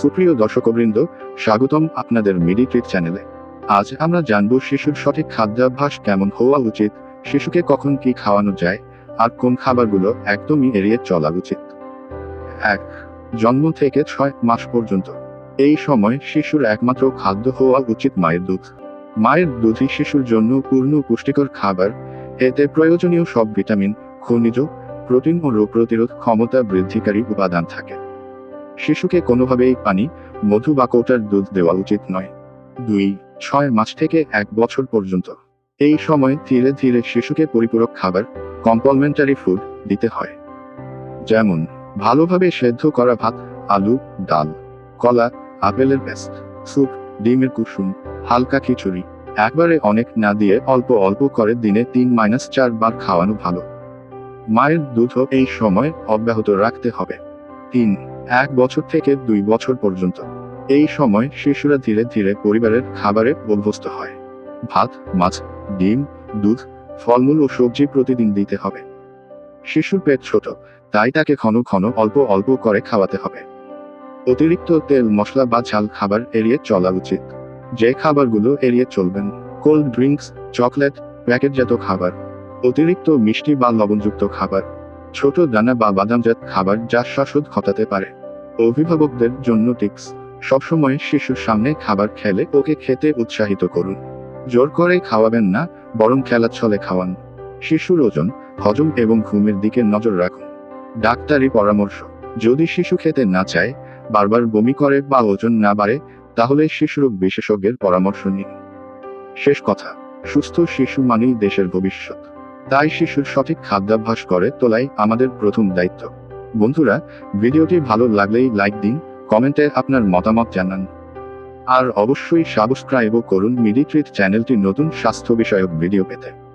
সুপ্রিয় দর্শকবৃন্দ, স্বাগতম আপনাদের মিডিট্রিট চ্যানেলে আজ আমরা জানব শিশুর সঠিক খাদ্যাভ্যাস কেমন হওয়া উচিত, শিশুকে কখন কি খাওয়ানো যায়, আর কোন খাবারগুলো একদমই এড়িয়ে চলা উচিত। এক, জন্ম থেকে ছয় মাস পর্যন্ত। এই সময় শিশুর একমাত্র খাদ্য হওয়া উচিত মায়ের দুধ। মায়ের দুধই শিশুর জন্য পূর্ণ পুষ্টিকর খাবার, এতে প্রয়োজনীয় সব ভিটামিন, খনিজ, প্রোটিন ও রোগ প্রতিরোধ ক্ষমতা বৃদ্ধিকারী উপাদান থাকে। শিশুকে কোনোভাবেই পানি, মধু বা কৌটার দুধ দেওয়া উচিত নয়। দুই, ছয় মাস থেকে এক বছর পর্যন্ত। এই সময় ধীরে ধীরে শিশুকে পরিপূরক খাবার কমপ্লিমেন্টারি ফুড দিতে হয়। যেমন, ভালোভাবে সেদ্ধ করা ভাত, আলু, ডাল, কলা, আপেলের পেস্ট, স্যুপ, ডিমের কুসুম, হালকা খিচুড়ি, একবারে অনেক না দিয়ে অল্প অল্প করে দিনে তিন মাইনাস চার বার খাওয়ানো ভালো। মায়ের দুধও এই সময় অব্যাহত রাখতে হবে। তিন এক বছর থেকে দুই বছর পর্যন্ত। এই সময় শিশুরা ধীরে ধীরে পরিবারের খাবারে অভ্যস্ত হয়। ভাত, মাছ, ডিম, দুধ, ফলমূল ও সবজি প্রতিদিন দিতে হবে। শিশুর পেট ছোট, তাই তাকে ঘন ঘন অল্প অল্প করে খাওয়াতে হবে। অতিরিক্ত তেল, মশলা বা ঝাল খাবার এড়িয়ে চলা উচিত। যে খাবারগুলো এড়িয়ে চলবেন, কোল্ড ড্রিঙ্কস, চকলেট, প্যাকেটজাত খাবার, অতিরিক্ত মিষ্টি বা লবণযুক্ত খাবার, ছোট দানা বা বাদামজাত খাবার যা শ্বাসরোধ ঘটাতে পারে। অভিভাবকদের জন্য টিপস। সবসময় শিশুর সামনে খাবার খেলে ওকে খেতে উৎসাহিত করুন। জোর করে খাওয়াবেন না, বরং খেলা ছলে খাওয়ান। শিশুর ওজন, হজম এবং ঘুমের দিকে নজর রাখুন। ডাক্তারি পরামর্শ, যদি শিশু খেতে না চায়, বারবার বমি করে বা ওজন না বাড়ে, তাহলে শিশুরোগ বিশেষজ্ঞের পরামর্শ নিন। শেষ কথা, সুস্থ শিশু মানেই দেশের ভবিষ্যৎ। তাই শিশুর সঠিক খাদ্যাভ্যাস করে তোলাই আমাদের প্রথম দায়িত্ব। বন্ধুরা, ভিডিওটি ভালো লাগলেই লাইক দিন, কমেন্টে আপনার মতামত জানান। আর অবশ্যই সাবস্ক্রাইবও করুন মিডিট্রিট চ্যানেলটি নতুন স্বাস্থ্য বিষয়ক ভিডিও পেতে।